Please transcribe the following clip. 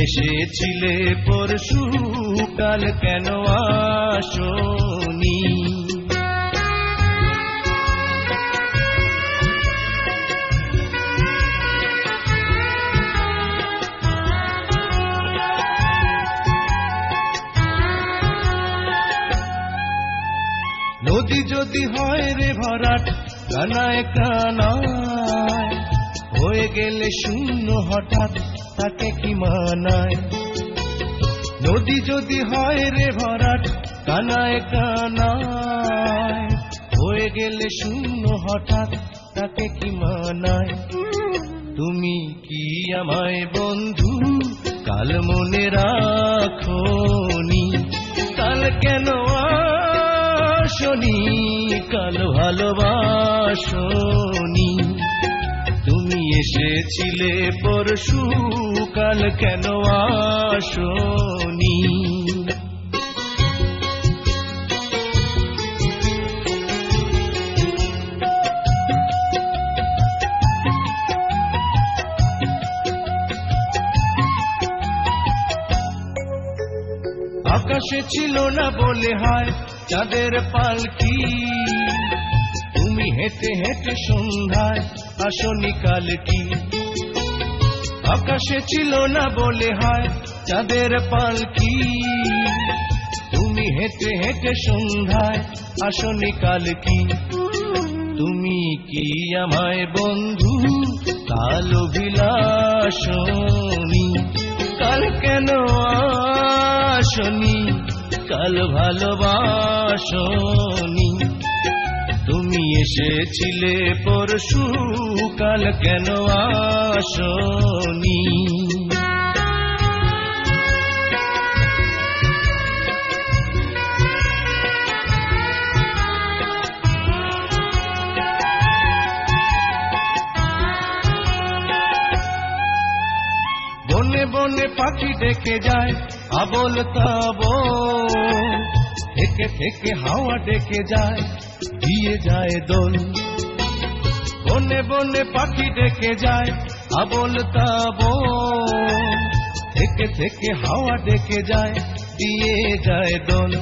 এসেছিলে পরশু কাল কেন আসনি? নদী যদি হয় রে ভরাট কানায় হয়ে গেলে শূন্য হঠাৎ, তাকে কি মানায়? নদী যদি হয় রে ভরাট, কানায় কানায়। হয়ে গেলে শূন্য হঠাৎ, তাকে কি মানায়? তুমি কি আমায় বন্ধু? কাল মনে রাখনি কাল কেন আসনি? কাল ভালোবাসনি এসেছিলে পরশু কাল কেন আসনি? আকাশে ছিল না বলে হয় চাঁদের পালকি। তুমি হেঁটে হেঁটে সন্ধ্যায় আসনি কাল কি? আকাশে ছিল না বলে হয় চাঁদের পালকি তুমি হেঁটে হেঁটে সন্ধ্যায় আসনি কাল কি? তুমি কি আমায় বন্ধু? কাল অভিলাষনি কাল কেন আসনি? কাল ভালোবাসনি। তুমি এসেছিলে পরশু কাল কেন আসনি? বনে বনে পাখি ডেকে যায় আবল তাব থেকে থেকে হাওয়া ডেকে যায়, দিয়ে যায় দোল। বনে বনে পাখি ডেকে যায়, আবল তাব থেকে থেকে হাওয়া ডেকে যায়, দিয়ে যায় দোল।